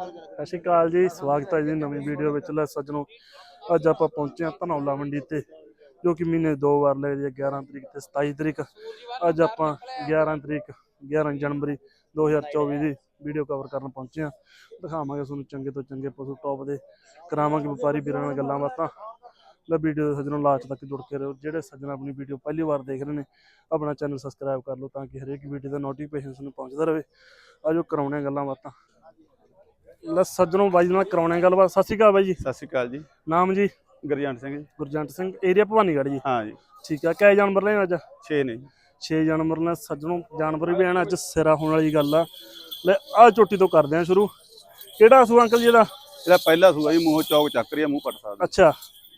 ਸਤਿ ਸ਼੍ਰੀ ਅਕਾਲ ਜੀ, ਸਵਾਗਤ ਹੈ ਜੀ ਨਵੀਂ ਵੀਡੀਓ ਵਿੱਚ। ਲੈ ਸੱਜਣੋ, ਅੱਜ ਆਪਾਂ ਪਹੁੰਚੇ ਹਾਂ ਧਨੌਲਾ ਮੰਡੀ ਤੇ, ਜੋ ਕਿ ਮਹੀਨੇ ਦੋ ਵਾਰ ਲੱਗਦੀ ਹੈ 11 ਤਰੀਕ ਤੇ 27 ਤਰੀਕ। ਅੱਜ ਆਪਾਂ 11 ਤਰੀਕ 11 ਜਨਵਰੀ 2024 ਦੀ ਵੀਡੀਓ ਕਵਰ ਕਰਨ ਪਹੁੰਚੇ ਹਾਂ। ਦਿਖਾਵਾਂਗੇ ਤੁਹਾਨੂੰ ਚੰਗੇ ਤੋਂ ਚੰਗੇ ਪਸ਼ੂ ਟੌਪ ਦੇ, ਕਰਾਵਾਂਗੇ ਵਪਾਰੀ ਵੀਰਾਂ ਨਾਲ ਗੱਲਾਂ ਬਾਤਾਂ। ਲੈ ਵੀਡੀਓ ਦੇ ਸੱਜਣੋ, ਲਾਸਟ ਤੱਕ ਜੁੜ ਕੇ ਰਹੋ। ਜਿਹੜੇ ਸੱਜਣ ਆਪਣੀ ਵੀਡੀਓ ਪਹਿਲੀ ਵਾਰ ਦੇਖ ਰਹੇ ਨੇ, ਆਪਣਾ ਚੈਨਲ ਸਬਸਕ੍ਰਾਈਬ ਕਰ ਲਓ ਤਾਂ ਕਿ ਹਰੇਕ ਵੀਡੀਓ ਦਾ ਨੋਟੀਫਿਕੇਸ਼ਨ ਤੁਹਾਨੂੰ ਪਹੁੰਚਦਾ ਰਹੇ। ਆਜੋ ਕਰਾਉਣੇ ਆ ਗੱਲਾਂ ਬਾਤਾਂ। ਲੈ ਸੱਜਣੋ ਬਾਈ ਦੇ ਨਾਲ ਕਰਾਉਣੇ ਗੱਲਬਾਤ। ਸਤਿ ਸ਼੍ਰੀ ਅਕਾਲ ਬਾਈ ਜੀ। ਸਤਿ ਸ਼੍ਰੀ ਅਕਾਲ ਜੀ। ਨਾਮ ਜੀ? ਗੁਰਜੰਟ ਸਿੰਘ ਜੀ। ਗੁਰਜੰਟ ਸਿੰਘ ਏਰੀਆ ਭਵਾਨੀਗੜ੍ਹ ਜੀ। ਹਾਂ ਜੀ। ਠੀਕ ਆ ਕਿਹ ਜਾਨਵਰ ਲੈ ਅੱਜ? 6 ਨੇ 6 ਜਾਨਵਰ ਨੇ ਸੱਜਣੋ ਜਾਨਵਰ ਵੀ ਆਣ ਅੱਜ ਸਿਰਾ ਹੋਣ ਵਾਲੀ ਗੱਲ ਆ। ਲੈ ਆ ਚੋਟੀ ਤੋਂ ਕਰਦੇ ਆ ਸ਼ੁਰੂ। ਕਿਹੜਾ ਸੂ ਅੰਕਲ ਜੀ ਇਹਦਾ? ਇਹਦਾ ਪਹਿਲਾ ਸੂਆ ਜੀ ਮੂੰਹ ਚੌਕ ਚੱਕ ਰਿਹਾ ਮੂੰਹ ਪਟ ਸਕਦਾ। ਅੱਛਾ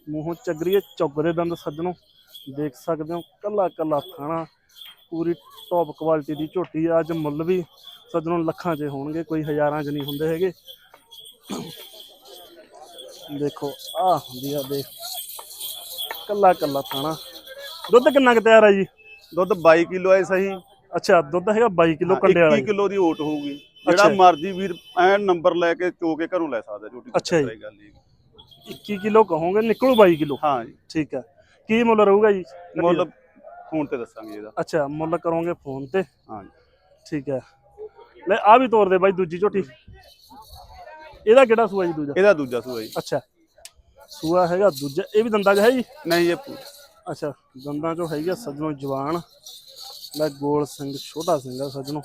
ਮੂੰਹੋਂ ਚੱਗਰੀਏ ਚੁੱਗਦੇ ਦੰਦ ਸੱਜਣੋ। ਦੇਖ ਸਕਦੇ ਹੋ ਕੱਲਾ ਕੱਲਾ ਖਾਣਾ। ਪੂਰੀ ਟੌਪ ਕੁਆਲਿਟੀ ਦੀ ਝੋਟੀ ਆ। ਅੱਜ ਮੁੱਲ ਵੀ ਸੱਜਣੋ ਲੱਖਾਂ 'ਚ ਹੋਣਗੇ ਕੋਈ ਹਜ਼ਾਰਾਂ 'ਚ ਨਹੀਂ ਹੁੰਦੇ ਹੈਗੇ। ਦੇਖੋ ਆ ਹੁੰਦੀ ਆ ਦੇਖ। ਕੱਲਾ ਕੱਲਾ ਖਾਣਾ ਦੁੱਧ ਕਿੰਨਾ ਕੁ ਤਿਆਰ ਆ ਜੀ? ਦੁੱਧ 22 ਕਿਲੋ ਹੈ ਸਹੀ। ਅੱਛਾ ਦੁੱਧ ਹੈਗਾ 22 ਕਿਲੋ ਕੰਡੇ ਵਾਲਾ 21 ਜੀ। ਕਿਲੋ ਦੀ ਓਟ ਹੋਊਗੀ। ਜਿਹੜਾ। ਮਰਜ਼ੀ ਵੀਰ ਐਨ ਨੰਬਰ ਲੈ ਕੇ ਚੋ ਕੇ ਘਰੋਂ ਲੈ ਸਕਦਾ ਝੋਟੀ ਅੱਛਾ ਜੀ। ਗੱਲ ਨਹੀਂ। 21 ਕਿਲੋ ਕਹੋਗੇ ਨਿਕਲੂ 22 ਕਿਲੋ। ਹਾਂ ਜੀ। ਠੀਕ ਹੈ ਕੀ ਮੁੱਲ ਰਹੂਗਾ ਜੀ? ਮੁੱਲ ਫੋਨ ਤੇ ਦੱਸਾਂਗੇ ਇਹਦਾ। ਅੱਛਾ ਮੁੱਲ ਕਰੋਗੇ ਫੋਨ ਤੇ। ਹਾਂ ਜੀ ਠੀਕ ਹੈ। ਲੈ ਆ ਵੀ ਤੋਰ ਦੇ ਬਾਈ ਦੂਜੀ ਝੋਟੀ। ਇਹਦਾ ਕਿਹੜਾ ਸੂਆ ਜੀ ਦੂਜਾ? ਇਹਦਾ ਦੂਜਾ ਸੂਆ ਜੀ। ਅੱਛਾ। ਸੂਆ ਹੈਗਾ ਦੂਜਾ ਇਹ ਵੀ ਦੰਦਾਂ 'ਚ ਹੈ ਜੀ? ਨਹੀਂ ਇਹ ਪੂ- ਅੱਛਾ ਦੰਦਾਂ 'ਚੋਂ ਹੈਗਾ ਸੱਜਣੋ ਜਵਾਨ। ਲੈ ਗੋਲ ਸਿੰਘ ਛੋਟਾ ਸਿੰਘ ਆ ਸੱਜਣੋ।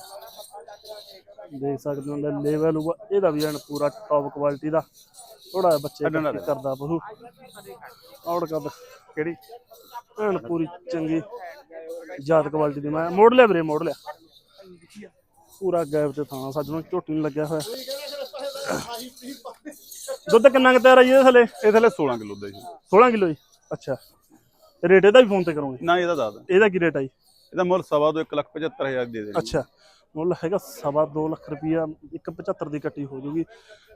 ਦੇਖ ਸਕਦੇ ਹੋ ਲੈ ਲੈਵਲ ਇਹਦਾ ਵੀ ਐਨ ਪੂਰਾ ਟੌਪ ਕੁਆਲਿਟੀ ਦਾ। ਥੋੜਾ ਬੱਚੇ ਕਰਦਾ ਪਸ਼ੂ ਔੜ ਕੱਦ ਕਿਹੜੀ? ਐਨ ਪੂਰੀ ਚੰਗੀ ਜਾਤ ਕੁਆਲਿਟੀ ਦੀ। ਮੈਂ ਮੋੜ ਲਿਆ ਵੀਰੇ ਮੋੜ ਲਿਆ। ਪੂਰਾ ਗੈਪ ਤੇ ਥਾਣਾ ਸੱਜਣੋ ਝੋਟੀ ਨੂੰ ਲੱਗਿਆ ਹੋਇਆ। ਦੁੱਧ ਕਿੰਨਾ ਕੁ ਤਿਆਰ ਆ ਜੀ ਇਹਦੇ ਥੱਲੇ? ਇਹ ਥੱਲੇ 16 ਕਿਲੋ ਦਾ ਜੀ। 16 ਕਿਲੋ ਜੀ? ਅੱਛਾ। ਰੇਟ ਇਹਦਾ ਵੀ ਫੋਨ ਤੇ ਕਰੋਗੇ? ਨਾ ਇਹਦਾ ਦੱਸ ਇਹਦਾ ਕੀ ਰੇਟ ਆ ਜੀ? ਇਹਦਾ ਮੁੱਲ ਸਵਾ ਤੋਂ 175000 ਦੇ ਦੇ ਅੱਛਾ। ਮੁੱਲ ਹੈਗਾ ਸਵਾ ਦੋ ਲੱਖ ਰੁਪਈਆ 175 ਦੀ ਕੱਟੀ ਹੋ ਜੂਗੀ।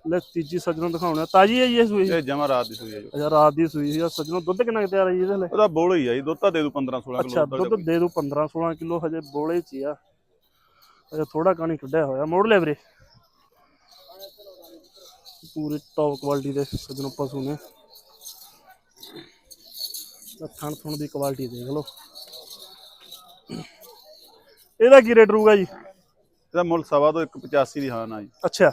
ਲੈ ਤੀਜੀ ਸੱਜਣੋਂ ਦਿਖਾਉਣਾ ਤਾਜੀ ਹੈ ਜੀ ਇਹ ਸੂਈ? ਇਹ ਜਮਾ ਰਾਤ ਦੀ ਸੂਈ ਹੈ ਜੀ। ਅੱਛਾ ਰਾਤ ਦੀ ਸੂਈ ਸੀ ਸੱਜਣੋਂ ਦੁੱਧ ਕਿੰਨਾ ਤਿਆਰ ਹੈ ਜੀ ਇਹਦੇ ਲਈ? ਉਹਦਾ ਬੋਲ ਹੀ ਆ ਜੀ ਦੁੱਧ ਤਾਂ ਦੇ ਦੂ 15 16 ਅੱਛਾ ਕਿਲੋ ਦੁੱਧ ਦੇ ਦੂ 15 16 ਕਿਲੋ ਹਜੇ ਬੋਲੇ ਚ ਹੀ ਆ। ਅਜੇ ਥੋੜਾ ਕਾਣੀ ਕੱਢਿਆ ਹੋਇਆ। ਮੋੜ ਲੈ ਵੀਰੇ। ਪੂਰੇ ਟੌਪ ਕੁਆਲਿਟੀ ਦੇ ਸੱਜਣੋਂ ਪਸ਼ੂ ਨੇ। ਥਣ ਥਣ ਦੀ ਕੁਆਲਿਟੀ ਦੇਖ ਲਓ। ਇਹਦਾ ਕੀ ਰੇਟ ਰਹੂਗਾ ਜੀ? ਇਹਦਾ ਮੁੱਲ ਸਵਾ ਤੋਂ 185 ਦੀ ਹਾਂ ਨਾ ਜੀ। ਅੱਛਾ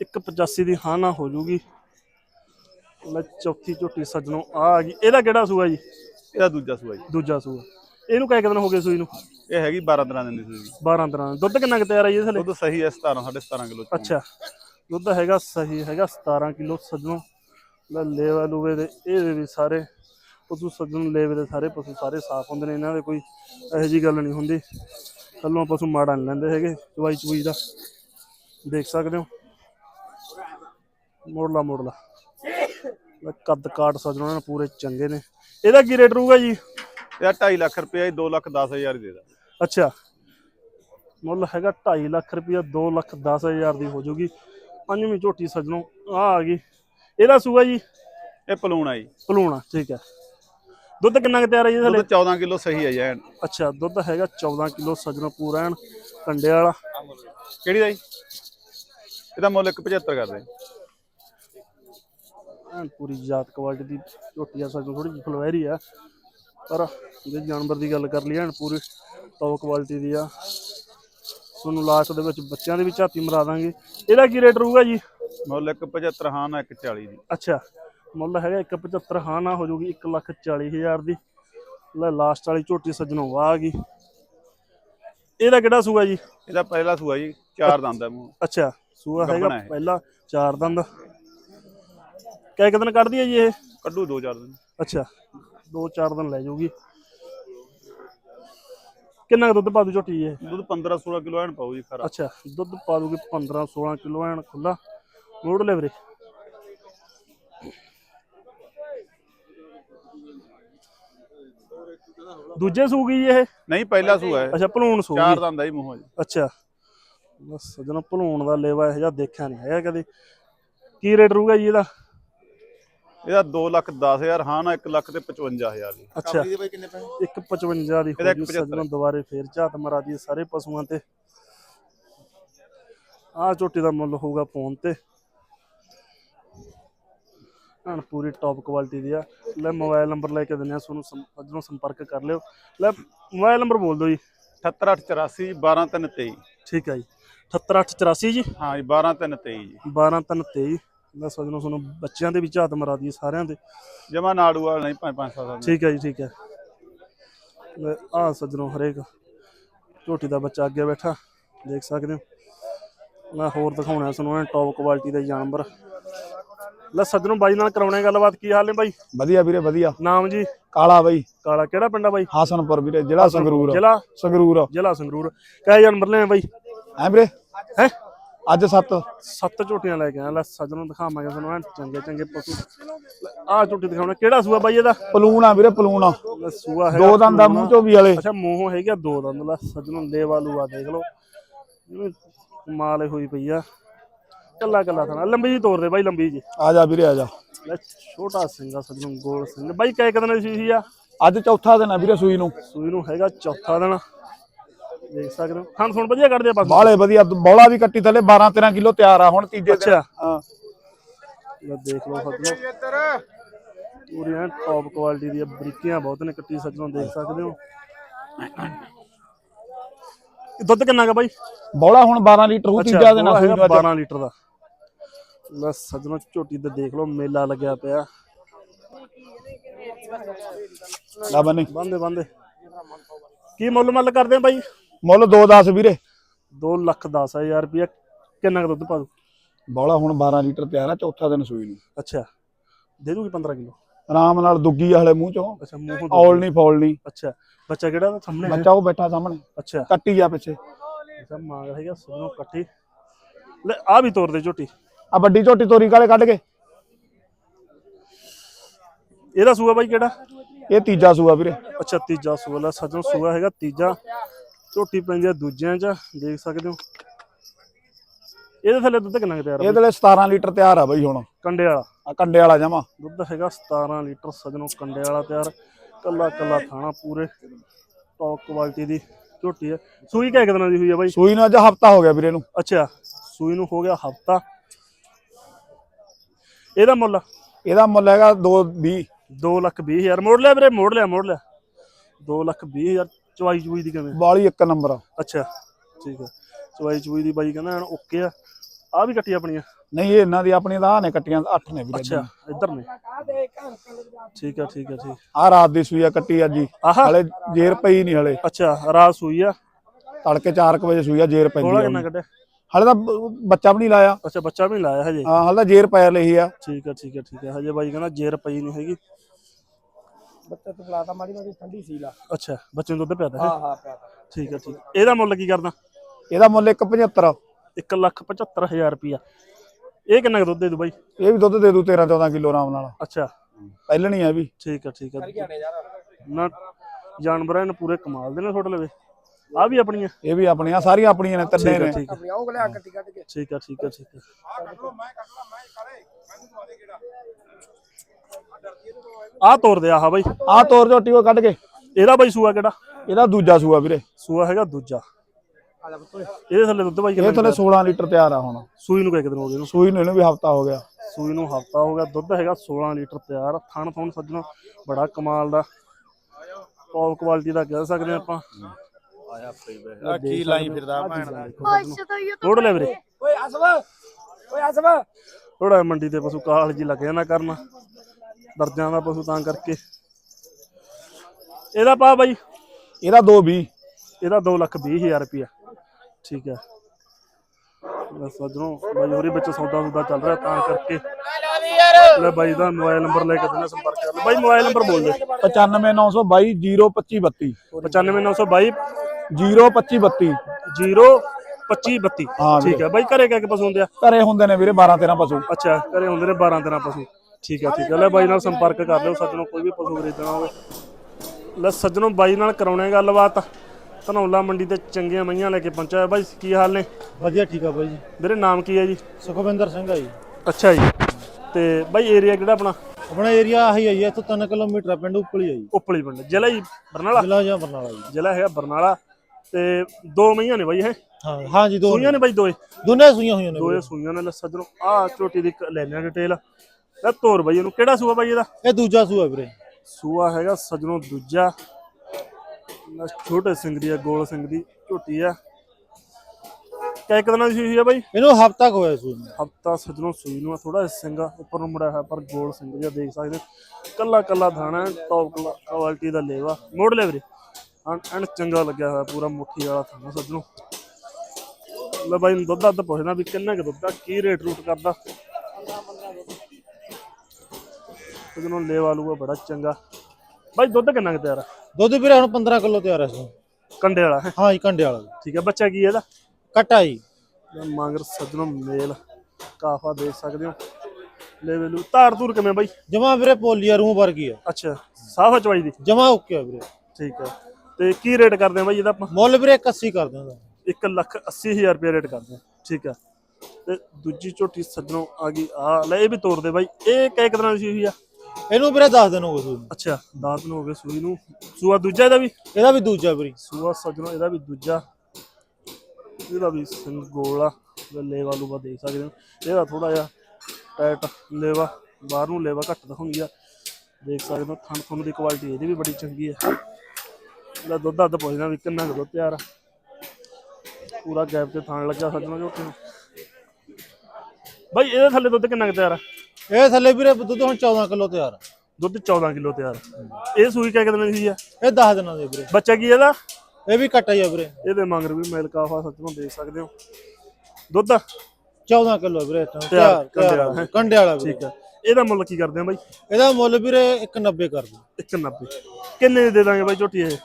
185 ਦੀ ਹਾਂ ਨਾ ਹੋ ਜੂਗੀ। ਲੈ ਚੌਥੀ ਝੋਟੀ ਸੱਜਣੋਂ ਆ ਆ ਗਈ। ਇਹਦਾ ਕਿਹੜਾ ਸੂਆ ਜੀ? ਇਹਦਾ ਦੂਜਾ ਸੂਆ ਜੀ। ਦੂਜਾ ਸੂਆ। ਇਹਨੂੰ ਕਾਇ ਦਿਨ ਹੋ ਗਏ ਸੂਈ ਨੂੰ? ਇਹ ਹੈਗੀ 12 ਦਿਨਾਂ ਦੀ ਸੂਈ ਜੀ। 12 ਦਿਨਾਂ ਦਾ। ਦੁੱਧ ਕਿੰਨਾ ਕੁ ਤਿਆਰ ਆ ਜੀ ਥੱਲੇ? ਦੁੱਧ ਸਹੀ ਹੈ 17 17.5 ਕਿਲੋ ਅੱਛਾ। ਦੁੱਧ ਹੈਗਾ ਸਹੀ ਹੈਗਾ 17 ਕਿਲੋ ਸੱਜਣੋਂ। ਲੈ ਲੇਵਾ ਲੂਵੇ ਦੇ ਇਹਦੇ ਵੀ ਸਾਰੇ ਪਸ਼ੂ ਸੱਜਣ ਲੇਵੇ ਦੇ ਸਾਰੇ ਪਸ਼ੂ ਸਾਰੇ ਸਾਫ਼ ਹੁੰਦੇ ਨੇ। ਇਹਨਾਂ ਦੇ ਕੋਈ ਇਹੋ ਜੀ ਗੱਲ ਨਹੀਂ ਹੁੰਦੀ। ਕੱਲੋਂ ਪਸ਼ੂ ਮਾੜਾ ਨਹੀਂ ਲੈਂਦੇ ਹੈਗੇ ਚਵਾਈ ਚੁਈ ਦਾ। ਦੇਖ ਸਕਦੇ ਹੋ। ਮੋੜਲਾ ਮੋੜਲਾ ਕੱਦ ਕਾਟ ਸੱਜਣੋਂ ਇਹਨਾਂ ਪੂਰੇ ਚੰਗੇ ਨੇ। ਇਹਦਾ ਕੀ ਰੇਟ ਰਹੂਗਾ ਜੀ? ਇਹ 2.5 ਲੱਖ ਰੁਪਏ 2 ਲੱਖ 10 ਹਜ਼ਾਰ ਹੀ ਦੇ ਦਾ ਅੱਛਾ। ਮੁੱਲ ਹੈਗਾ 2.5 ਲੱਖ ਰੁਪਇਆ 2 ਲੱਖ 10 ਹਜ਼ਾਰ ਦੀ ਹੋ ਜਾਊਗੀ ਪੰਜਵੀਂ ਝੋਟੀ ਸੱਜਣੋ ਆ ਆ ਗਈ। ਇਹਦਾ ਸੂਆ ਜੀ? ਇਹ ਪਲੂਣ ਜੀ। ਭਲੂਣਾ ਠੀਕ ਹੈ। ਦੁੱਧ ਕਿੰਨਾ ਕੁ ਤਿਆਰ ਹੈ ਜੀ ਇਹਦੇ ਦੁੱਧ 14 ਕਿਲੋ ਸਹੀ ਹੈ ਜੀ ਐਨ। ਅੱਛਾ ਦੁੱਧ ਹੈਗਾ 14 ਕਿਲੋ ਸੱਜਣੋ ਪੂਰਾ ਐਨ ਕੰਡੇ ਵਾਲਾ। ਕਿਹੜੀ ਦਾ ਜੀ? ਇਹਦਾ ਮੁੱਲ 175 ਕਰਦੇ। ਐਨ ਪੂਰੀ ਜਾਤ ਕੁਆਲਿਟੀ ਦੀ ਝੋਟੀ ਆ ਸੱਜਣੋ ਥੋੜੀ ਜਿਹੀ ਫਲਵੈਰੀ ਆ। ਪਰ ਜੇ ਜਾਨਵਰ ਦੀ ਗੱਲ ਕਰ ਲਈ ਐਨ ਪੂਰੀ ਟੌਪ ਕੁਆਲਿਟੀ ਦੀ ਆ। ਤੁਹਾਨੂੰ ਲਾਸਟ ਦੇ ਵਿੱਚ ਬੱਚਿਆਂ ਦੀ ਵੀ ਝਾਤੀ ਮਰਾ ਦਾਂਗੇ। ਇਹਦਾ ਕੀ ਰੇਟ ਰਹੂਗਾ ਜੀ? ਮੁੱਲ 175 ਹਾਂ ਨਾ 140 ਦੀ ਅੱਛਾ। ਮੁੱਲ ਹੈਗਾ 175 ਹਾਂ ਨਾ ਹੋ ਜੂਗੀ 1 ਲੱਖ 40 ਹਜ਼ਾਰ ਦੀ। ਲੈ ਲਾਸਟ ਵਾਲੀ ਝੋਟੀ ਸੱਜਣੋਂ ਵਾਹ ਆ ਗਈ। ਇਹਦਾ ਕਿਹੜਾ ਸੂਆ ਜੀ? ਇਹਦਾ ਪਹਿਲਾ ਸੂਆ ਜੀ ਚਾਰ ਦੰਦ ਹੈ ਮੂੰਹ। ਅੱਛਾ ਸੂਆ ਹੈਗਾ ਗੱਭਣਾ ਹੈ। ਪਹਿਲਾ ਚਾਰ ਦੰਦ। ਕਿਹ ਦਿਨ ਕੱਢਦੀ ਹੈ ਜੀ ਇਹ? ਕੱਢੂ ਦੋ ਚਾਰ ਦਿਨ। ਅੱਛਾ ਦੋ ਚਾਰ ਦਿਨ ਲੈ ਜਾਊਗੀ ਕਿੰਨਾ ਕੁ ਦੁੱਧ ਪਾ ਦੂ ਝੋਟੀ ਇਹ? ਦੁੱਧ 15 16 ਕਿਲੋ ਐਨ ਪਾਉ ਜੀ ਖਰਾ। ਅੱਛਾ ਦੁੱਧ ਪਾ ਦੂਗੀ 15 16 ਕਿਲੋ ਐਨ ਖੁੱਲਾ ਮੋੜ ਲੈ ਵੀਰੇ। ਦੂਜੇ ਸੂਗੀ ਜੀ ਇਹ? ਨਹੀਂ ਪਹਿਲਾ ਸੂਆ ਹੈ ਅੱਛਾ ਭਲੂਣ ਸੂਗੀ। ਚਾਰ ਦੰਦ ਹੈ ਮੂੰਹ ਜੀ। ਅੱਛਾ। ਬਸ ਸਜਣਾ ਭਲੂਣ ਦਾ ਲੇਵਾ ਇਹੋ ਜਿਹਾ ਦੇਖਿਆ ਨਹੀਂ ਹੈਗਾ ਕਦੇ। ਕੀ ਰੇਟ ਰਹੂਗਾ ਜੀ ਇਹਦਾ? ਇਹਦਾ 2 ਲੱਖ 10 ਹਜ਼ਾਰ ਹਾਂ ਨਾ 1 ਲੱਖ ਤੇ 55000 ਜੀ। ਅੱਛਾ। ਦੇ ਬਾਈ ਕਿੰਨੇ ਪੈਸੇ? 155 ਦੀ ਇਹਦਾ ਹੋ ਗਈ 175 ਸਜਣਾ ਦੁਬਾਰੇ ਫੇਰ ਝਾਤ ਮਰਾ ਦੀ ਸਾਰੇ ਪਸ਼ੂਆਂ ਤੇ। ਆਹ ਝੋਟੀ ਦਾ ਮੁੱਲ ਹੋਊਗਾ ਫੋਨ ਤੇ। ਐਨ ਪੂਰੀ ਟੌਪ ਕੁਆਲਿਟੀ ਦੀ ਆ। ਲੈ ਮੋਬਾਈਲ ਨੰਬਰ ਲੈ ਕੇ ਦਿੰਦੇ ਆ ਤੁਹਾਨੂੰ ਸੰ- ਅੱਜ ਨੂੰ ਸੰਪਰਕ ਕਰ ਲਿਓ। ਲੈ ਮੋਬਾਈਲ ਨੰਬਰ ਬੋਲ ਦਿਓ ਜੀ। 78884 12323 ਠੀਕ ਹੈ ਜੀ। 78884 ਜੀ। ਹਾਂ ਜੀ 12323 ਜੀ। 12323 ਲੈ ਸਜਣੋ ਤੁਹਾਨੂੰ ਬੱਚਿਆਂ ਦੇ ਵੀ ਝਾਤ ਮਰਾ ਦਈਏ ਸਾਰਿਆਂ ਦੇ। ਜਮਾ ਨਾੜੂ ਵਾਲਾ ਨਹੀਂ 5 5 7 ਠੀਕ ਹੈ ਜੀ ਠੀਕ ਹੈ ਲੈ ਆ ਸਜਣੋ ਹਰੇਕ ਝੋਟੀ ਦਾ ਬੱਚਾ ਅੱਗੇ ਬੈਠਾ ਦੇਖ ਸਕਦੇ ਹੋ। ਮੈਂ ਹੋਰ ਦਿਖਾਉਣਾ ਤੁਹਾਨੂੰ ਟੌਪ ਕੁਆਲਿਟੀ ਦਾ ਜਾਨਵਰ। ਲੈ ਸਜਣੋ ਬਾਈ ਨਾਲ ਕਰਾਉਣੇ ਗੱਲਬਾਤ ਕੀ ਹਾਲ ਨੇ ਬਾਈ? ਵਧੀਆ ਵੀਰੇ ਵਧੀਆ। ਨਾਮ ਜੀ? ਕਾਲਾ ਬਾਈ। ਕਾਲਾ ਕਿਹੜਾ ਪਿੰਡ ਆ ਬਾਈ? ਹਾਸਨਪੁਰ ਵੀਰੇ ਜ਼ਿਲ੍ਹਾ ਸੰਗਰੂਰ। ਜ਼ਿਲ੍ਹਾ? ਸੰਗਰੂਰ। ਜ਼ਿਲ੍ਹਾ ਸੰਗਰੂਰ। ਕਹੇ ਜਾਨਵਰ ਲੈ ਬਾਈ। ਐ ਵੀਰੇ? ਹੈ? ਅੱਜ ਸੱਤ। ਸੱਤ ਝੋਟੀਆਂ ਲੈ ਕੇ ਆਇਆ। ਲੈ ਸਜਣੋਂ ਦਿਖਾਵਾਂਗੇ ਤੁਹਾਨੂੰ ਐਨ ਚੰਗੇ ਚੰਗੇ ਪਸ਼ੂ। ਆਹ ਝੋਟੀ ਦਿਖਾਉਣਾ। ਕਿਹੜਾ ਸੂਆ ਬਾਈ ਇਹਦਾ? ਪਲੂਣ ਆ ਵੀਰੇ ਪਲੂਣ ਲੈ ਸੂਆ ਹੈਗਾ ਦੋ ਦੰਦ ਆ ਮੂੰਹ ਚੋਂ ਵੀ ਵਾਲੇ। ਅੱਛਾ ਮੂੰਹੋਂ ਹੈਗਾ ਦੋ ਦੰਦ। ਲੈ ਸਜਣੋਂ ਲੇਵਾ ਲੂਆ ਦੇਖ ਲਓ। ਮਾਲੇ ਹੋਈ ਪਈ ਆ। ਕੱਲਾ ਕੱਲਾ ਥਣਾ। ਲੰਬੀ ਜੀ ਤੋਰ ਦੇ ਬਾਈ ਲੰਬੀ ਜੀ ਆ ਜਾ ਵੀਰੇ ਆ ਜਾ। ਲੈ ਛੋਟਾ ਸਿੰਘ ਆ ਸਜਣੋਂ ਗੋਲ ਸਿੰਘ ਬਾਈ ਕੈ ਕਦਨ ਸੀ ਸੀ ਆ? ਅੱਜ ਚੌਥਾ ਦਿਨ ਆ ਵੀਰੇ ਸੂਈ ਨੂੰ। ਸੂਈ ਨੂੰ ਹੈਗਾ ਚੌਥਾ ਦਿਨ। ਦੇਖ ਸਕਦੇ ਹੋ। ਸੁਣ ਵਧੀਆ ਕੱਢਦੇ ਆ ਬਸ ਬਾਲੇ ਵਧੀਆ। ਬੌਲਾ ਵੀ ਕੱਟੀ ਥੱਲੇ 12 13 ਕਿਲੋ ਤਿਆਰ ਆ ਹੁਣ ਤੀਜੇ ਦਿਨ। ਅੱਛਾ। ਹਾਂ। ਲੈ ਦੇਖ ਲਓ ਸੱਜਣੋ। ਪੂਰੀਆਂ ਟੌਪ ਕੁਆਲਿਟੀ ਦੀਆਂ ਬਰੀਕੀਆਂ ਬਹੁਤ ਨੇ ਕੱਟੀ ਸੱਜਣੋਂ ਦੇਖ ਸਕਦੇ ਹੋ। ਦੁੱਧ ਕਿੰਨਾ ਗਾ ਬਾਈ? ਬੌਲਾ ਹੁਣ 12 ਲੀਟਰ ਤੀਜਾ ਉਹ ਸੂਈ ਹੈਗਾ ਨੂੰ ਅੱਜ। 12 ਲੀਟਰ ਦਾ। ਲੈ ਸੱਜਣੋ ਝੋਟੀ ਤੇ ਦੇਖ ਲਓ ਮੇਲਾ ਲੱਗਿਆ ਪਿਆ। ਲਾ ਬੰਨੀ। ਬੰਦੇ ਬੰਦੇ। ਕੀ ਮੁੱਲ ਮੱਲ ਕਰਦੇ ਆ ਬਾਈ? ਮੁੱਲ 210 ਵੀਰੇ। 2 ਲੱਖ 10000 ਰੁਪਇਆ। ਕਿੰਨਾ ਕੁ ਦੁੱਧ ਪਾ ਦੂ ਬੌਲਾ ਹੁਣ 12 ਲੀਟਰ ਤਿਆਰ ਆ ਚੌਥਾ ਦਿਨ ਸੂਈ ਨੂੰ। ਅੱਛਾ ਦੇ ਦੂਗੀ 15 ਕਿਲੋ? ਆਰਾਮ ਨਾਲ ਦੁੱਗੀ ਹਲੇ ਮੂੰਹ ਚੋਂ। ਅੱਛਾ ਮੂੰਹੋਂ ਔਲ ਨਹੀਂ ਫੌਲ ਨਹੀਂ ਅੱਛਾ ਬੱਚਾ ਕਿਹੜਾ ਉਹਦਾ ਸਾਹਮਣੇ? ਹੈ? ਬੱਚਾ ਉਹ ਬੈਠਾ ਸਾਹਮਣੇ। ਅੱਛਾ। ਕੱਟੀ ਆ ਪਿੱਛੇ। ਅੱਛਾ ਮਾਂਗ ਹੈਗਾ ਸੋਨੋ ਕੱਟੀ। ਲੈ ਆ ਵੀ ਤੋੜ ਦੇ ਝੋਟੀ। ਆ ਵੱਡੀ ਝੋਟੀ ਤੋਰੀ ਕਾਲੇ ਕੱਢ ਕੇ। ਇਹਦਾ ਸੂਆ ਬਾਈ ਕਿਹੜਾ? ਇਹ ਤੀਜਾ ਸੂਆ ਵੀਰੇ। ਅੱਛਾ ਤੀਜਾ ਸੂਆ। ਲੈ ਸੱਜਣ ਸੂਆ ਹੈਗਾ ਤੀਜਾ। ਝੋਟੀ ਪੈਂਦੀ ਆ ਦੂਜਿਆਂ 'ਚ ਦੇਖ ਸਕਦੇ ਹੋ। ਇਹਦੇ ਥੱਲੇ ਦੁੱਧ ਕਿੰਨਾ ਕੁ ਤਿਆਰ ਆ ਇਹਦੇ ਲਈ 17 ਲੀਟਰ ਤਿਆਰ ਆ ਬਈ ਹੁਣ। ਕੰਡੇ ਵਾਲਾ। ਆ ਕੰਡੇ ਵਾਲਾ ਜਮਾ। ਦੁੱਧ ਹੈਗਾ 17 ਲੀਟਰ ਸੱਜਣੋਂ ਕੰਡੇ ਵਾਲਾ ਤਿਆਰ। ਕੱਲਾ ਕੱਲਾ ਥਾਣਾ ਪੂਰੇ। ਟੌਪ ਕੁਆਲਿਟੀ ਦੀ ਝੋਟੀ ਹੈ ਸੂਈ ਕਿਹ ਦਿਨਾਂ ਦੀ ਹੋਈ ਆ ਬਾਈ? ਸੂਈ ਨੂੰ ਅੱਜ ਹਫਤਾ ਹੋ ਗਿਆ ਵੀਰੇ ਨੂੰ। ਅੱਛਾ ਸੂਈ ਨੂੰ ਹੋ ਗਿਆ ਹਫਤਾ। ਇਹਦਾ ਮੁੱਲ? ਇਹਦਾ ਮੁੱਲ ਹੈਗਾ 220 2 ਲੱਖ 20 ਹਜ਼ਾਰ। ਮੋੜ ਲਿਆ ਵੀਰੇ ਮੋੜ ਲਿਆ ਮੋੜ ਲਿਆ। 2 ਲੱਖ 20 ਹਜ਼ਾਰ ਚਵਾਈ ਚੁਈ ਦੀ ਕਿਵੇਂ? ਵਾਲੀ ਇੱਕ ਨੰਬਰ ਆ। ਅੱਛਾ ਠੀਕ ਹੈ ਚਵਾਈ ਚੁਈ ਦੀ ਬਾਈ ਕਹਿੰਦਾ ਓਕੇ ਆ। ਆ ਵੀ ਕੱਟੀ ਆਪਣੀਆਂ। ਨਹੀਂ ਇਹ ਇਹਨਾਂ ਦੀ ਆਪਣੀ ਤਾਂ ਆਹ ਨੇ ਕੱਟੀਆਂ 8 ਨੇ ਵੀਰੇ ਅੱਛਾ ਇੱਧਰ ਨੇ। ਠੀਕ ਆ ਠੀਕ ਆ ਠੀਕ ਆ। ਰਾਤ ਦੀ ਸੂਈ ਆ ਕੱਟੀ ਅੱਜ ਹੀ। ਆਹਾ। ਹਲੇ ਜੇਰ ਪਈ ਨਹੀਂ ਹਲੇ। ਅੱਛਾ ਰਾਤ ਸੂਈ ਆ? ਤੜਕੇ 4 ਵਜੇ ਸੂਈ ਆ ਜੇਰ ਪੈਂਦੀ ਥੋੜਾ ਆ ਕਿੰਨਾ। ਕੱਢਿਆ? ਹਲੇ ਤਾਂ ਬ- ਬੱਚਾ ਵੀ ਨਹੀਂ ਲਾਇਆ। ਅੱਛਾ ਬੱਚਾ ਵੀ ਨੀ ਲਾਇਆ ਹਜੇ? ਹਾਂ ਹਲੇ ਤਾਂ ਜੇਰ ਪੈ ਲਈ ਆ। ਠੀਕ ਆ ਠੀਕ ਆ ਠੀਕ ਆ। ਹਜੇ ਬਾਈ ਕਹਿੰਦਾ ਜੇਰ ਪਈ ਨਹੀਂ ਹੈਗੀ। ਬੱਚਾ ਤੇ ਬੁਲਾਤਾ ਮਾੜੀ ਮਾੜੀ ਠੰਡੀ ਸੀ ਲਾ। ਅੱਛਾ ਬੱਚੇ ਨੂੰ ਦੁੱਧ ਪਿਆਦਾ ਹੈ? ਹਾਂ ਪਿਆ ਠੀਕ ਆ ਠੀਕ। ਇਹਦਾ ਮੁੱਲ ਕੀ ਕਰਦਾ? ਇਹਦਾ ਮੁੱਲ 175 1 ਲੱਖ 75000 ਰੁਪਿਆ ਇਹ ਕਿੰਨਾ ਕੁ ਦੁੱਧ ਦੇ ਦੂ ਬਾਈ? ਇਹ ਵੀ ਦੁੱਧ ਦੇ ਦੂ 13 14 ਕਿਲੋ ਆਰਾਮ ਨਾਲ। ਅੱਛਾ। ਪਹਿਲਣੀ ਆ ਇਹ ਵੀ। ਠੀਕ ਆ ਠੀਕ ਆ। ਨਾ ਜਾਨਵਰਾਂ ਨੇ ਪੂਰੇ ਕਮਾਲ ਦੇ ਨੇ ਤੁਹਾਡੇ ਲਵੇ ਆ ਵੀ ਆਪਣੀਆਂ? ਇਹ ਵੀ ਆਪਣੀਆਂ ਸਾਰੀਆਂ ਆਪਣੀਆਂ ਨੇ ਤਿੰਨੇ ਠੀਕ ਆ ਨੇ। ਠੀਕ ਆ। ਠੀਕ ਆ ਠੀਕ ਆ ਠੀਕ ਆ। ਆ ਤੋਰ ਦੇ ਆਹ ਬਾਈ। ਆ ਤੋਰ ਝੋਟੀ ਉਹ ਕੱਢ ਕੇ। ਇਹਦਾ ਬਾਈ ਸੂਆ ਕਿਹੜਾ? ਇਹਦਾ ਦੂਜਾ ਸੂਆ ਵੀਰੇ। ਸੂਆ ਹੈਗਾ ਦੂਜਾ। ਇਹਦੇ ਥੱਲੇ ਦੁੱਧ ਬਾਈ ਇਹ ਕਿੰਨਾ ਥੱਲੇ 16 ਲੀਟਰ ਤਿਆਰ ਆ ਹੁਣ। ਸੂਈ ਨੂੰ ਕਿਹ ਦਿਨ ਹੋ ਗਏ ਇਹਨੂੰ? ਸੂਈ ਨੂੰ ਇਹਨੂੰ ਵੀ ਹਫਤਾ ਹੋ ਗਿਆ। ਸੂਈ ਨੂੰ ਹਫਤਾ ਹੋ ਗਿਆ ਦੁੱਧ ਹੈਗਾ 16 ਲੀਟਰ ਤਿਆਰ ਥਣ ਥਣ ਸੱਜਣਾ ਬੜਾ ਕਮਾਲ ਦਾ ਟੌਪ ਕੁਆਲਿਟੀ ਦਾ ਕਹਿ ਸਕਦੇ ਆਪਾਂ। ਆ ਕੀ ਲਾਈ ਫਿਰਦਾ ਭੈਣ ਥੋੜ ਲੈ ਵੀਰੇ। ਓਏ ਅਸਵਾ ਓਏ ਅਸਵਾ ਥੋੜਾ ਮੰਡੀ ਤੇ ਪਸ਼ੂ ਕਾਲ ਜੀ ਲੱਗ ਜਾਣਾ ਕਰਨ। ਦਰਜਾਂ ਦਾ ਪਸ਼ੂ ਤਾਂ ਕਰਕੇ। ਇਹਦਾ ਪਾ ਬਾਈ। ਇਹਦਾ 220 ਇਹਦਾ 2 ਲੱਖ 20 ਹਜ਼ਾਰ ਰੁਪਇਆ। ਠੀਕ ਹੈ। ਸੱਜਣੋ ਬਾਈ ਹੋਰੀ ਵਿੱਚ ਸੌਦਾ ਸੌਦਾ ਚੱਲ ਰਿਹਾ ਤਾਂ ਕਰਕੇ ਲੈ ਬਾਈ ਦਾ ਮੋਬਾਈਲ ਨੰਬਰ ਲੈ ਕੇ ਦਿੰਦੇ ਸੰਪਰਕ ਕਰ ਲਓ ਬਾਈ ਮੋਬਾਈਲ ਨੰਬਰ ਬੋਲ ਦੇ। 95922 02532 95922 02532 02532 ਹਾਂ ਵੀਰੇ। ਠੀਕ ਹੈ। ਬਾਈ ਘਰੇ ਕਹਿ ਕੇ ਪਸ਼ੂ ਹੁੰਦੇ ਆ? ਘਰੇ ਹੁੰਦੇ ਨੇ ਵੀਰੇ 12 13 ਪਸ਼ੂ। ਅੱਛਾ ਘਰੇ ਹੁੰਦੇ ਨੇ 12 13 ਪਸ਼ੂ। ਠੀਕ ਹੈ ਠੀਕ ਹੈ। ਲੈ ਬਾਈ ਨਾਲ ਸੰਪਰਕ ਕਰ ਲਿਓ ਸੱਜਣੋ ਕੋਈ ਵੀ ਪਸ਼ੂ ਖਰੀਦਣਾ ਹੋਵੇ। ਲੈ ਸੱਜਣੋ ਬਾਈ ਨਾਲ ਕਰਾਉਣੇ ਗੱਲਬਾਤ। ਧਨੌਲਾ ਮੰਡੀ ਤੇ ਚੰਗੀਆਂ ਮਈਆਂ ਲੈ ਕੇ ਪਹੁੰਚਿਆ। ਬਾਈ ਕੀ ਹਾਲ ਨੇ? ਵਧੀਆ ਠੀਕ ਆ ਬਾਈ ਜੀ। ਵੀਰੇ ਨਾਮ ਕੀ ਹੈ ਜੀ? ਸੁਖਵਿੰਦਰ ਸਿੰਘ ਆ ਜੀ। ਅੱਛਾ ਜੀ। ਤੇ ਬਾਈ ਏਰੀਆ ਕਿਹੜਾ ਆਪਣਾ? ਆਪਣਾ ਏਰੀਆ ਆਹੀ ਹੈ ਜੀ ਇੱਥੋਂ 3 ਕਿਲੋਮੀਟਰ ਆ ਪਿੰਡ ਉਪਲੀ ਆ ਜੀ। ਉਪਲੀ ਪਿੰਡ। ਜ਼ਿਲ੍ਹਾ ਜੀ ਬਰਨਾਲਾ? ਜ਼ਿਲ੍ਹਾ ਜਾਂ ਬਰਨਾਲਾ ਜੀ। ਜ਼ਿਲ੍ਹਾ ਹੈਗਾ ਬਰਨਾਲਾ। ਤੇ ਦੋ ਮਈਆਂ ਨੇ ਬਾਈ ਹੈ ਹਾਂ ਹਾਂ ਜੀ ਦੋ ਸੂਈਆਂ ਨੇ ਬਾਈ ਦੋਏ? ਦੋਨੇ ਸੂਈਆਂ ਹੋਈਆਂ ਨੇ ਦੋਏ। ਸੂਈਆਂ ਨੇ ਲੈ ਸੱਜਣੋ ਆ ਝੋਟੀ ਦੀ ਲੈ ਲਿਆ ਡਿਟੇਲ ਲੈ ਤੋਰ ਬਾਈ ਇਹਨੂੰ। ਕਿਹੜਾ ਸੂਆ ਬਾਈ ਇਹਦਾ? ਇਹ ਦੂਜਾ ਸੂਆ ਵੀਰੇ। ਸੂਆ ਹੈਗਾ ਸੱਜਣੋ ਦੂਜਾ। ਲੈ ਛੋਟੇ ਸਿੰਘ ਦੀ ਆ ਗੋਲ ਸਿੰਘ ਦੀ ਝੋਟੀ ਆ। ਕਿਆ ਇੱਕ ਦਿਨਾਂ ਦੀ ਸੂਈ ਆ ਬਾਈ? ਇਹਨੂੰ ਹਫਤਾ ਕੁ ਹੋਇਆ ਸੂਈ ਨੂੰ ਹਫਤਾ ਸੱਜਣੋ ਸੂਈ ਨੂੰ ਥੋੜਾ ਸਿੰਘਾ ਉੱਪਰ ਨੂੰ ਮੁੜਿਆ ਹੈ ਪਰ ਗੋਲ ਸਿੰਘ ਜਿਹਾ ਦੇਖ ਸਕਦੇ। ਕੱਲਾ ਕੱਲਾ ਦਾਣਾ ਟੌਪ ਕੁਆਲਿਟੀ ਦਾ ਲੇਵਾ। ਮੋੜ ਲੈ ਵੀਰੇ। ਐਨ ਚੰਗਾ ਲੱਗਿਆ ਹੋਇਆ ਪੂਰਾ ਮੁੱਠੀ ਵਾਲਾ ਥਾਣਾ ਸੱਜਣੋ। ਲੈ ਬਾਈ ਨੂੰ ਦੁੱਧ ਦੱਧ ਪੁੱਛਣਾ ਵੀ ਕਿੰਨਾ ਕੁ ਦੁੱਧ ਆ ਕੀ ਰੇਟ ਰੂਟ ਕਰਦਾ? ਸੱਜਣੋ ਲੇਵਾ ਲੂਗਾ ਬੜਾ ਚੰਗਾ। ਬਾਈ ਦੁੱਧ ਕਿੰਨਾ ਕੁ ਤਿਆਰ ਆ? ਦੁੱਧ ਵੀਰੇ ਹੁਣ 15 ਕਿਲੋ ਤਿਆਰ ਹੈ ਸੂ ਕੰਡੇ ਵਾਲਾ। ਹੈ ਹਾਂ ਜੀ ਕੰਡੇ ਵਾਲਾ। ਜੀ। ਠੀਕ ਹੈ ਬੱਚਾ ਕੀ ਹੈ ਇਹਦਾ? ਕੱਟਾ ਜੀ। ਇਹ ਮਗਰ ਸੱਜਣੋ ਮੇਲ ਕਾਫਾ ਦੇਖ ਸਕਦੇ ਹੋ। ਲੈਵਲ ਧਾਰ ਧੂਰ ਕਿਵੇਂ ਬਾਈ? ਜਮਾ ਵੀਰੇ ਪੋਲੀਆ ਰੂਹ ਵਰਗੀ ਆ। ਅੱਛਾ ਸਾਫ਼ ਚਵਾਈ ਦੀ? ਜਮਾ ਓਕੇ ਆ ਵੀਰੇ। ਠੀਕ ਹੈ ਤੇ ਕੀ ਰੇਟ ਕਰਦੇ ਆ ਬਾਈ ਇਹਦਾ ਆਪਾਂ? ਮੁੱਲ ਵੀਰੇ 81 ਕਰ ਦਿੰਦਾ 1 ਲੱਖ 80 ਹਜ਼ਾਰ ਰੁਪਏ ਰੇਟ ਕਰਦੇ ਆ। ਠੀਕ ਹੈ ਤੇ ਦੂਜੀ ਝੋਟੀ ਸੱਜਣੋ ਆ ਗਈ ਆ ਲੈ ਇਹ ਵੀ ਤੋੜ ਦੇ ਬਾਈ। ਇਹ ਕਈ ਕੁ ਦਿਨਾਂ ਦੀ ਹੋਈ ਆ? ਇਹਨੂੰ ਵੀਰੇ 10 ਦਿਨ ਹੋ ਗਏ ਸੂਈ ਨੂੰ। ਅੱਛਾ 10 ਦਿਨ ਹੋ ਗਏ ਸੂਈ ਨੂੰ। ਸੂਆ ਦੂਜਾ ਇਹਦਾ ਵੀ? ਇਹਦਾ ਵੀ ਦੂਜਾ ਵੀਰੇ। ਸੂਆ ਸੱਜਣੋ ਇਹਦਾ ਵੀ ਦੂਜਾ। ਇਹਦਾ ਵੀ ਸਿੰਘ ਗੋਲਾ ਲੇਵਾ ਲੂਵਾ ਦੇਖ ਸਕਦੇ ਹੋ। ਇਹਦਾ ਥੋੜਾ ਜਿਹਾ ਟਾਈਟ ਲੇਵਾ ਬਾਹਰ ਨੂੰ ਲੇਵਾ ਘੱਟ ਦਿਖਾਉਂਦੀ ਆ। ਦੇਖ ਸਕਦੇ ਹੋ ਥਣ ਥਣ ਦੀ ਕੁਆਲਿਟੀ ਇਹਦੀ ਵੀ ਬੜੀ ਚੰਗੀ ਹੈ ਇਹਦਾ ਦੁੱਧ ਦੱਧ ਪੁੱਛਦਾ ਵੀ ਕਿੰਨਾ ਕੁ ਦੁੱਧ ਤਿਆਰ ਆ। ਪੂਰਾ ਗੈਪ ਤੇ ਥਣ ਲੱਗਾ ਸੱਜਣੋ ਝੋਟੇ ਨੂੰ। ਬਾਈ ਇਹਦੇ ਥੱਲੇ ਦੁੱਧ ਕਿੰਨਾ ਕੁ ਤਿਆਰ ਆ? ਇਹ ਥੱਲੇ ਵੀਰੇ ਦੁੱਧ ਹੁਣ 14 ਕਿਲੋ ਤਿਆਰ ਆ। ਦੁੱਧ 14 ਕਿਲੋ ਤਿਆਰ। ਇਹ ਸੂਈ ਕਿਆ ਕਿਦਾਂ ਦੀ ਆ? ਇਹ 10 ਦਿਨਾਂ ਦੇ ਵੀਰੇ। ਬੱਚਾ ਕੀ ਇਹਦਾ? ਇਹ ਵੀ ਕੱਟਾ ਹੀ ਆ ਵੀਰੇ। ਇਹਦੇ ਮਗਰ ਵੀ ਮੇਲ ਕਾਫਾ ਸੱਜਣੋਂ ਦੇਖ ਸਕਦੇ ਹੋ। ਦੁੱਧ? ਆ? 14 ਕਿਲੋ ਵੀਰੇ ਤਿਆਰ, ਕੰਡੇ ਵਾਲਾ, ਠੀਕ ਆ। ਇਹਦਾ ਮੁੱਲ ਕੀ ਕਰਦੇ ਆ ਬਾਈ? ਇਹਦਾ ਮੁੱਲ ਵੀਰੇ 190 ਕਰ ਦਿਓ। 190 ਕਿੰਨੇ ਦੀ ਦੇ ਦਾਂਗੇ ਬਾਈ ਝੋਟੀ ਇਹ?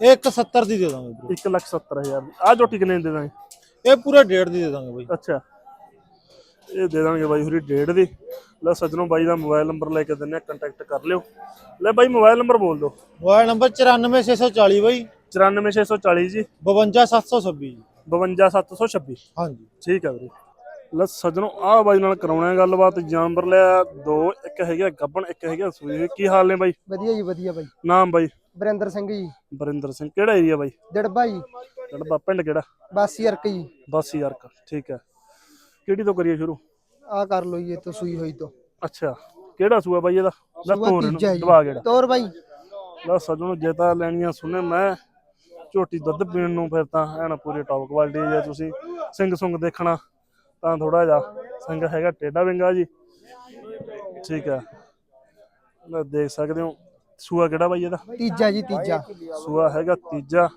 ਇਹ 170 ਦੀ ਦੇ ਦਾਂਗੇ ਵੀਰੇ। 1 ਲੱਖ 70 ਹਜ਼ਾਰ ਦੀ। ਆ ਝੋਟੀ ਕਿੰਨੇ ਦੀ ਦੇ ਦਾਂਗੇ? ਇਹ ਪੂਰਾ ਡੇਢ ਦੀ ਦੇ ਦਾਂਗੇ ਬਾਈ। ਅੱਛਾ। ਇਹ ਦੇ ਦਾਂਗੇ ਬਾਈ ਹੁਰੀ ਡੇਢ ਦੀ। ਲੈ ਸੱਜਣੋਂ ਬਾਈ ਦਾ ਮੋਬਾਈਲ ਨੰਬਰ ਲੈ ਕੇ ਦਿੰਨੇ ਆ ਕੰਟੈਕਟ ਕਰ ਲਿਓ। ਲੈ ਬਾਈ ਮੋਬਾਈਲ ਨੰਬਰ ਬੋਲ ਦਿਓ। ਮੋਬਾਈਲ ਨੰਬਰ 94640 ਬਾਈ। 94640 ਜੀ। 52726 ਜੀ। 52726 ਹਾਂਜੀ। ਠੀਕ ਆ ਵੀਰੇ। ਲੈ ਸੱਜਣੋਂ ਆ ਬਾਈ ਨਾਲ ਕਰਾਉਣਾ ਹੈ ਗੱਲਬਾਤ। ਜਾਨਵਰ ਲਿਆ ਦੋ ਇੱਕ ਹੈਗਾ ਗੱਬਣ ਇੱਕ ਹੈਗਾ ਸੂਈ। ਕੀ ਹਾਲ ਨੇ ਬਾਈ? ਵਧੀਆ ਜੀ ਵਧੀਆ ਬਾਈ। ਨਾਮ ਬਾਈ? ਵਰਿੰਦਰ ਸਿੰਘ ਜੀ। ਬਰਿੰਦਰ ਸਿੰਘ। ਕਿਹੜਾ ਏਰੀਆ ਬਾਈ? ਦਿੜਬਾ ਜੀ। ਕਿਹੜਾ ਪਿੰਡ ਕਿਹੜਾ? ਬਾਸੀ ਅਰਕ ਜੀ। ਬਸ ਯਾਰ ਕ- ਠੀਕ ਹੈ ਕਿਹੜੀ ਤੋਂ ਕਰੀਏ ਸ਼ੁਰੂ? ਆ ਕਰ ਲੋ ਜੀ ਇਹ ਤੋਂ ਸੂਈ ਹੋਈ ਤੋਂ। ਅੱਛਾ ਕਿਹੜਾ ਸੂਆ ਬਾਈ ਇਹਦਾ? ਲੈ ਤੋਰ ਇਹਨੂੰ ਦਬਾ ਕਿਹੜਾ? ਤੋਰ ਬਾਈ। ਲੈ ਸੱਜਣੋ ਜੇ ਤਾਂ ਲੈਣੀਆਂ ਸੁਣੇ ਮੈਂ ਝੋਟੀ ਦੁੱਧ ਪੀਣ ਨੂੰ ਫਿਰ ਤਾਂ ਐਨ ਪੂਰੀ ਟੌਪ ਕੁਆਲਿਟੀ ਜੇ ਤੁਸੀਂ ਸਿੰਘ ਸੁੰਗ ਦੇਖਣਾ ਤਾਂ ਥੋੜਾ ਜਿਹਾ ਸਿੰਘ ਹੈਗਾ ਟੇਡਾ ਵਿੰਗਾ ਜੀ। ਠੀਕ ਹੈ। ਲੈ ਦੇਖ ਸਕਦੇ ਹੋ ਸੂਆ ਕਿਹੜਾ ਬਾਈ ਇਹਦਾ? ਤੀਜਾ ਜੀ ਤੀਜਾ। ਸੂਆ ਹੈਗਾ ਤੀਜਾ।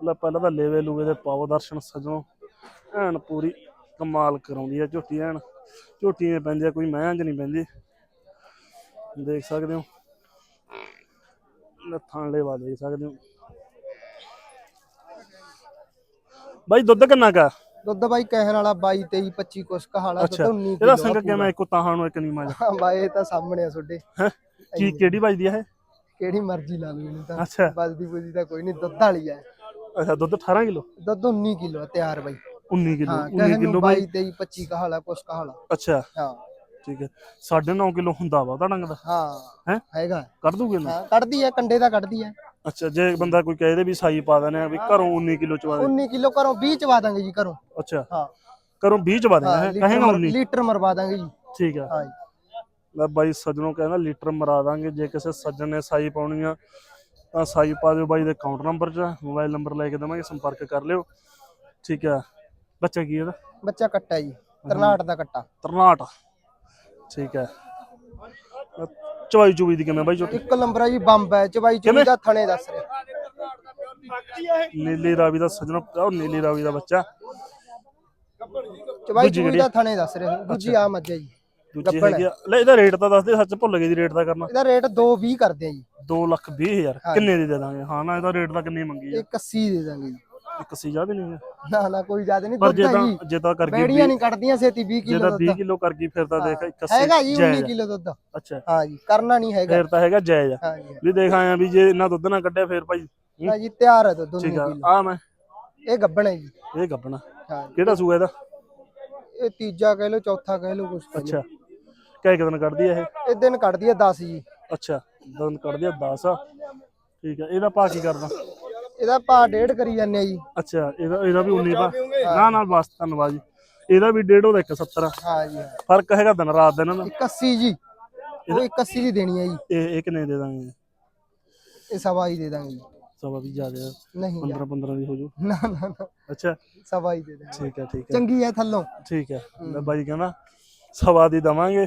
ਲੈ ਪਹਿਲਾਂ ਤਾਂ ਲੇਵੇ ਲੂਵੇ ਦੇ ਪਾਵ ਦਰਸ਼ਨ ਸਜਣੋ ਐਨ ਪੂਰੀ ਕਮਾਲ ਕਰਾਉਂਦੀ ਆ ਝੋਟੀ ਐਨ। ਝੋਟੀ ਨੇ ਪੈਂਦੀ ਆ ਕੋਈ ਮਹਿੰਜ ਨਹੀਂ ਪੈਂਦੀ। ਦੇਖ ਸਕਦੇ ਹੋ। ਲੱਥਾਂ ਲੇਵਾ ਦੇਖ ਸਕਦੇ ਹੋ। ਬਾਈ ਦੁੱਧ ਕਿੰਨਾ ਕਾ ਦੁੱਧ ਬਾਈ ਕਹਿਣ ਵਾਲਾ 22 23 25 ਕੁਛ ਕਹਾਲਾ ਦੁੱਧ ਅੱਛਾ 19 ਇਹਦਾ ਸੰਗ ਕਿਵੇਂ? ਇੱਕ ਤਾਹਾਂ ਨੂੰ ਇੱਕ ਨੀਮਾ ਜਾ ਬਾਈ ਇਹ ਤਾਂ ਸਾਹਮਣੇ ਆ ਹੈਂ? ਕੀ ਕਿਹੜੀ ਵੱਜਦੀ ਆ ਇਹ? ਕਿਹੜੀ ਮਰਜ਼ੀ ਲਾ ਲਓ ਇਹਨੂੰ ਤਾਂ। ਬਸਦੀ ਬੁਝਦੀ ਤਾਂ ਕੋਈ ਨਹੀਂ ਦੁੱਧ ਵਾਲੀ ਆ। ਅੱਛਾ ਦੁੱਧ 18 ਕਿਲੋ? ਦੁੱਧ 19 ਕਿਲੋ ਤਿਆਰ ਬਾਈ। 19 ਕਿਲੋ ਹਾਂ 19 ਕਹਿਣ ਕਿਲੋ ਨੂੰ ਬਾਈ 22 23 25 ਕਹਾਲਾ ਕੁਛ ਕਹਾਲਾ ਅੱਛਾ। ਹਾਂ। ਠੀਕ ਹੈ। 9.5 ਕਿਲੋ ਹੁੰਦਾ ਵਾ ਉਹਦਾ ਡੰਗ ਦਾ। ਹਾਂ ਹੈਂ? ਹੈਗਾ। ਕੱਢ ਦੂਗੇ ਨਾ ਹਾਂ ਕੱਢਦੀ ਆ ਕੰਡੇ ਦਾ ਕੱਢਦੀ ਆ। ਅੱਛਾ ਜੇ ਬੰਦਾ ਕੋਈ ਕਹੇ ਦੇ ਵੀ ਸਾਈ ਪਾ ਦਨੇ ਆ ਵੀ ਘਰੋਂ 19 ਕਿਲੋ ਚਵਾ ਦੇ। 19 ਕਿਲੋ ਘਰੋਂ 20 ਚਵਾ ਦਾਂਗੇ ਜੀ ਘਰੋਂ। ਅੱਛਾ। ਹਾਂ। ਘਰੋਂ 20 ਚਵਾ ਦੇਣਾ ਹਾਂ ਹੈ? ਲੀਟਰ ਕਹੇਗਾ ਮਰ- 19 ਲੀਟਰ ਮਰਵਾ ਦਾਂਗੇ ਜੀ। ਠੀਕ ਆ। ਹਾਂ ਜੀ। ਲੈ ਬਾਈ ਸੱਜਣੋਂ ਕਹਿੰਦਾ ਲੀਟਰ ਮਰਾ ਦਾਂਗੇ ਜੇ ਕਿਸੇ ਸੱਜਣ ਨੇ ਸਾਈ ਪਾਉਣੀ ਆ ਤਾਂ ਸਾਈ ਪਾ ਦਿਓ ਬਾਈ ਦੇ ਅਕਾਊਂਟ ਨੰਬਰ 'ਚ ਮੋਬਾਈਲ ਨੰਬਰ ਲੈ ਕੇ ਦੇਵਾਂਗੇ ਸੰਪਰਕ ਕਰ ਲਿਓ। ਠੀਕ ਆ। ਬੱਚਾ ਕੀ ਇਹਦਾ ਬੱਚਾ ਕੱਟਾ ਜੀ ਕਰਨਾਟ ਦਾ ਕੱਟਾ। ਤਰਨਾਟ ਠੀਕ ਹੈ। ਚਵਾਈ ਚੁਬੀ ਦੀ ਕਿਵੇਂ ਬਾਈ ਛੋਟੀ ਇੱਕ ਨੰਬਰ ਆ ਜੀ ਬੰਬ ਹੈ ਚਵਾਈ ਚੁਬੀ ਦਾ ਥਣੇ ਦੱਸ ਰਿਹਾ। ਨੀਲੀ ਰਾਵੀ ਦਾ ਸੱਜਣੋਂ ਉਹ ਨੀਲੀ ਰਾਵੀ ਦਾ ਬੱਚਾ। ਚਵਾਈ ਚੁਬੀ? ਦਾ ਥਣੇ ਦੱਸ ਰਿਹਾ ਦੂਜੀ ਆ ਮੱਝ ਹੈ ਜੀ। ਦੂਜੀ ਹੈਗੀ ਲੈ ਇਹਦਾ ਰੇਟ ਤਾਂ ਦੱਸ ਦੇ ਸੱਚ ਭੁੱਲ ਗਏ ਜੀ ਰੇਟ ਦਾ ਕਰਨਾ। ਇਹਦਾ ਰੇਟ 220 ਕਰਦੇ ਆ ਜੀ। 2 ਲੱਖ 20 ਹਜ਼ਾਰ। ਕਿੰਨੇ ਦੀ ਦੇ ਦਾਂਗੇ? ਹਾਂ ਨਾ ਇਹਦਾ ਰੇਟ ਤਾਂ ਕਿੰਨੀ ਮੰਗੀ ਆ। ਇਹ 81 ਦੇ ਦਾਂਗੇ ਜੀ। ਇੱਕ ਸੀ ਜ਼ਿਆਦਾ ਨਹੀਂ ਹੈ। ਨਾ ਨਾ ਕੋਈ ਜ਼ਿਆਦਾ ਨਹੀਂ ਪਰ ਦੁੱਧ ਤਾਂ ਜੀ। ਜੇ ਤਾਂ ਕਰ ਗਈ ਬੈੜੀਆਂ ਨਹੀਂ ਕੱਢਦੀਆਂ ਛੇਤੀ 20 ਜੇ ਕਿਲੋ ਦੁੱਧ। 20 ਕਿਲੋ ਕਰ ਗਈ ਫਿਰ ਤਾਂ ਦੇਖ 81 ਹੈਗਾ ਜੀ 19 ਜਾਇਜ਼ ਆ। ਕਿਲੋ ਦੁੱਧ। ਅੱਛਾ। ਹਾਂ ਜੀ ਕਰਨਾ ਨਹੀਂ ਹੈਗਾ। ਫਿਰ ਤਾਂ ਹੈਗਾ ਜਾਇਜ਼ ਆ। ਹਾਂ ਜੀ। ਵੀ ਦੇਖ ਆਇਆ ਵੀ ਜੇ ਇਹਨਾਂ ਦੁੱਧ ਨਾ ਕੱਢਿਆ ਫਿਰ ਭਾਈ ਹਾਂ? ਜੀ ਤਿਆਰ ਹੈ ਦੁੱਧ 19 ਠੀਕ ਆ। ਕਿਲੋ। ਆ ਮੈਂ। ਇਹ ਗੱਬਣ ਹੈ ਜੀ। ਇਹ ਗੱਬਣਾ ਹਾਂ ਜੀ। ਕਿਹੜਾ ਸੂਆ ਇਹਦਾ? ਇਹ ਤੀਜਾ ਕਹਿ ਲਓ ਚੌਥਾ ਕਹਿ ਲਓ ਕੁਛ ਕਹਿ ਲਓ। ਅੱਛਾ। ਕਿਆ ਇੱਕ ਦਿਨ ਕੱਢਦੀ ਆ ਇਹ? ਇਹ ਦਿਨ ਕੱਢਦੀ ਹੈ 10 ਜੀ। ਅੱਛਾ। ਦਿਨ ਕੱਢਦੀ ਆ 10 ਆ। ਠੀਕ ਹੈ ਇਹਦਾ ਭਾਅ ਕੀ ਕਰਦਾ? ਇਹਦਾ ਭਾਅ ਡੇਢ ਕਰੀ ਜਾਂਦੇ ਆ ਜੀ। ਅੱਛਾ ਇਹਦਾ ਇਹਦਾ ਵੀ 19 ਪਾ ਨਾ ਨਾ ਬਸ ਧੰਨਵਾਦ ਜੀ। ਇਹਦਾ ਵੀ ਡੇਢ ਉਹਦਾ 170 ਹਾਂ ਜੀ ਹਾਂ। ਫ਼ਰਕ ਹੈਗਾ ਦਿਨ ਰਾਤ ਦਾ ਇਹਨਾਂ ਦਾ। ਇੱਕ 80 ਜੀ ਉਹ 81 ਦੀ ਦੇਣੀ ਹੈ ਜੀ। ਇਹ ਇਹ ਕਿੰਨੇ ਦੇ ਦਾਂਗੇ? ਇਹ ਸਵਾ ਹੀ ਦੇ ਦਾਂਗੇ ਜੀ। ਸਵਾ ਵੀ ਜ਼ਿਆਦਾ ਆ। ਨਹੀਂ ਯਾਰ। 15 15 ਵੀ ਹੋ ਜੂ ਨਾ ਨਾ ਨਾ। ਅੱਛਾ। ਸਵਾ ਹੀ ਦੇ ਦਾਂਗੇ। ਠੀਕ ਹੈ ਠੀਕ ਹੈ ਚੰਗੀ ਹੈ ਥੱਲੋਂ। ਠੀਕ ਹੈ। ਲੈ ਬਾਈ ਕਹਿੰਦਾ ਸਵਾ ਦੀ ਦਵਾਂਗੇ।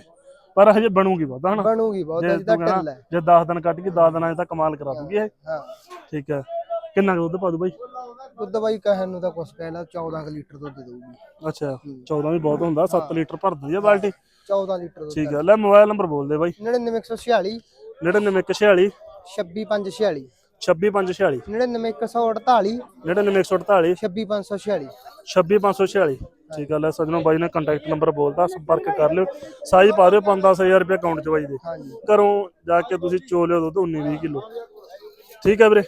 ਪਰ ਹਜੇ ਬਣੂਗੀ ਬਹੁਤਾ ਹਨਾ? ਬਣੂਗੀ ਬਹੁਤ ਜੇ ਜਿੱਦਾਂ ਢਿੱਲ ਹੈ ਜੇ 10 ਦਿਨ ਕੱਟ ਕੇ 10 ਦਿਨਾਂ 'ਚ ਤਾਂ ਕਮਾਲ ਕਰਾ ਦੂਗੀ ਇਹ। ਹਾਂ। ਠੀਕ ਹੈ ਕਿੰਨਾ ਕੁ ਦੁੱਧ ਪਾ ਦੂ ਬਾਈ? ਦੁੱਧ ਬਾਈ ਕਹਿਣ ਨੂੰ ਤਾਂ ਕੁਛ ਕਹਿ ਲਾ 14 ਕੁ ਲੀਟਰ ਦੁੱਧ ਦੇਊਗੀ। ਅੱਛਾ 14 ਵੀ ਬਹੁਤ ਹੁੰਦਾ 7 ਲੀਟਰ ਭਰ ਆ ਬਾਲਟੀ। 14 ਲੀਟਰ ਦੁੱਧ ਠੀਕ ਹੈ। ਲੈ ਮੋਬਾਈਲ ਨੰਬਰ ਬੋਲ ਦੇ ਬਾਈ। 99146 99146 26546 26546 99148 99148 26546 26546 ਠੀਕ ਹੈ ਲੈ ਸਜਣੋ ਬਾਈ ਨੇ ਕੰਟੈਕਟ ਨੰਬਰ ਬੋਲਦਾ ਸੰਪਰਕ ਕਰ ਲਿਓ। ਸਾਈਜ਼ ਪਾ ਦਿਓ 5-10000 ਰੁਪਏ ਅਕਾਊਂਟ 'ਚ ਬਾਈ ਦੇ। ਘਰੋਂ ਜਾ ਕੇ ਤੁਸੀਂ ਚੋ ਲਿਓ ਦੁੱਧ 19-20 ਕਿਲੋ। ਠੀਕ ਹੈ ਵੀਰੇ।